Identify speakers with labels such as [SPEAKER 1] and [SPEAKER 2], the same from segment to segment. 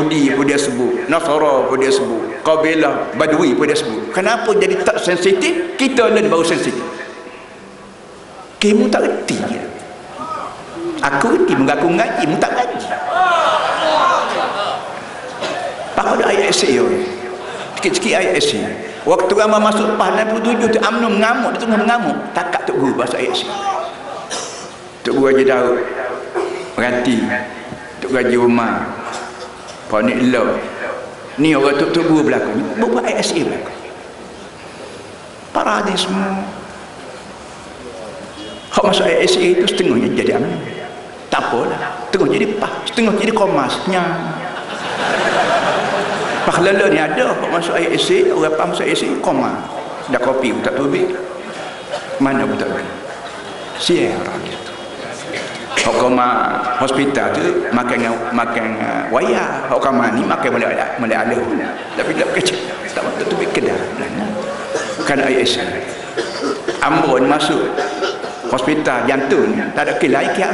[SPEAKER 1] Yahudi pun dia sebut Nasara pun dia sebut Kabilah Badui pun dia sebut. Kenapa jadi tak sensitif? Kita ni baru sensitif. Kamu tak reti aku reti mengaku ngaji mu tak ngaji. Pak ada ayat esi sikit-sikit ayat esi waktu ramah masuk PAH 67 tu UMNO mengamuk dia tengah mengamuk. Takat Tok Guru bahasa ayat esi Tok Guru Haji Daud Merati Tok Guru Umar Pak Nik Lau ni orang Tok Tok Guru berlaku buat esi berlaku para hadis semua. Hak masuk esi itu setengahnya jadi UMNO tak apalah. Setengah jadi PAH setengah jadi komasnya. Pahlala ni ada. Kau masuk esik Orang apa masuk esik Koma. Dah kopi pun tak tubik Mana pun tak tubik Siang orang Kau koma hospital tu Makan makan uh, waya Kau koma ni makan boleh ada Boleh ada Tapi tak kecil Tak betul tubik kedah Kan air esik Ambon masuk Hospital jantung Tak ada kilai kiam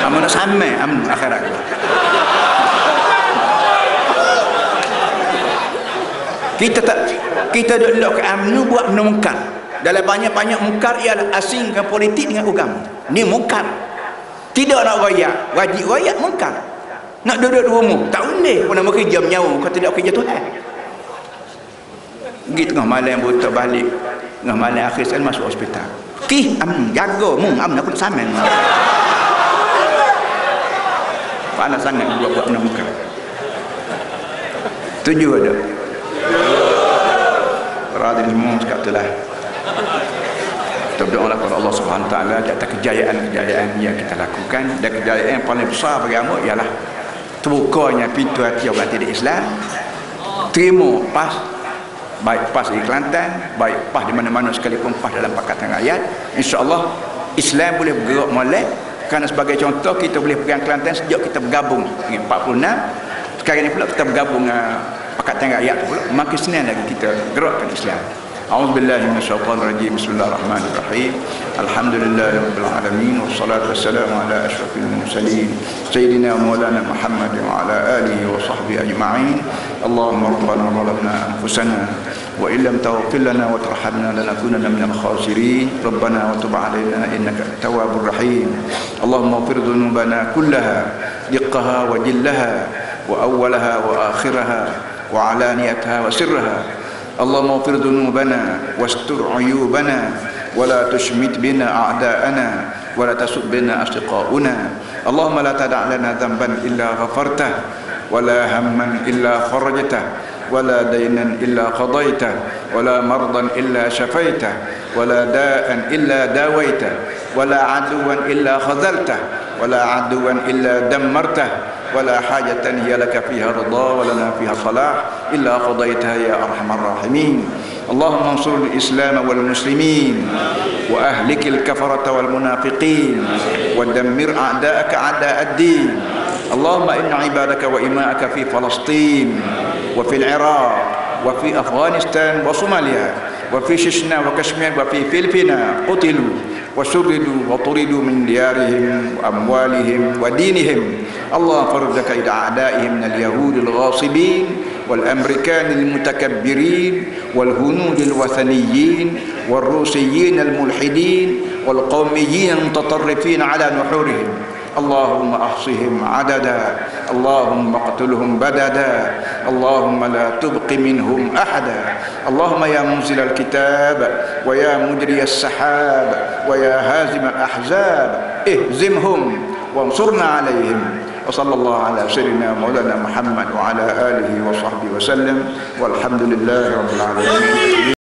[SPEAKER 1] Amun nak samai Amun akhirat. Kita tak kita duduk lock amnu buat benda mungkar dalam banyak-banyak mungkar ialah asingkan politik dengan agama ni mungkar tidak nak raya wajib raya mungkar nak duduk di rumah tak boleh pun nama kerja menyawa. Kau tidak kerja Tuhan. Pergi tengah malam buta balik. Tengah malam akhir sekali masuk hospital. Ki am jaga. Mu am nak sama panas sangat buat-buat benda mungkar tujuh ada Radin semua itulah kita berdoa kepada Allah Taala di atas kejayaan-kejayaan yang kita lakukan. Dan kejayaan yang paling besar bagi kamu ialah terbukanya pintu hati orang tidak Islam. Terima pas baik pas di Kelantan baik pas di mana-mana sekalipun pas dalam pakatan rakyat. insyaAllah Islam boleh bergerak molek. Kerana sebagai contoh kita boleh pegang Kelantan sejak kita bergabung dengan 46 sekarang ni pula kita bergabung dengan pakatan rakyat pula. Makin senang lagi kita gerakkan Islam أعوذ بالله من الشيطان الرجيم. بسم الله الرحمن الرحيم. الحمد لله رب العالمين والصلاة والسلام على أشرف المرسلين سيدنا مولانا محمد وعلى آله وصحبه أجمعين. اللهم ربنا ظلمنا أنفسنا وإن لم تغفر لنا وترحمنا لنكونن من الخاسرين. ربنا وتب علينا إنك التواب الرحيم اللهم اغفر ذنوبنا كلها دقها وجلها وأولها وآخرها وعلانيتها وسرها. اللهم اغفر ذنوبنا واستر عيوبنا ولا تشمت بنا أعداءنا ولا تسب بنا أصدقاؤنا اللهم لا تدع لنا ذنبا إلا غفرته ولا هما إلا فرجته ولا دينا إلا قضيته ولا مرضا إلا شفيته ولا داء إلا داويته ولا عدوا إلا خذلته ولا عدوا إلا دمرته ولا حاجة هي لك فيها رضا ولنا فيها صلاح إلا قضيتها يا أرحم الراحمين. اللهم انصر الإسلام والمسلمين وأهلك الكفرة والمنافقين ودمر أعداءك أعداء الدين. اللهم إن عبادك وإماءك في فلسطين وفي العراق وفي أفغانستان وصوماليا وفي شيشنا وكشمير وفي فلبينا قتلوا. وشردوا وطردوا من ديارهم وأموالهم ودينهم. الله فرجك إلى أعدائهم من اليهود الغاصبين والأمريكان المتكبرين والهنود الوثنيين والروسيين الملحدين والقوميين المتطرفين على نحورهم. اللهم أحصهم عددا اللهم اقتلهم بددا اللهم لا تبق منهم أحدا. اللهم يا منزل الكتاب ويا مجري السحاب ويا هازم الأحزاب اهزمهم وانصرنا عليهم. وصلى الله على سيدنا مولانا محمد وعلى آله وصحبه وسلم. والحمد لله رب العالمين.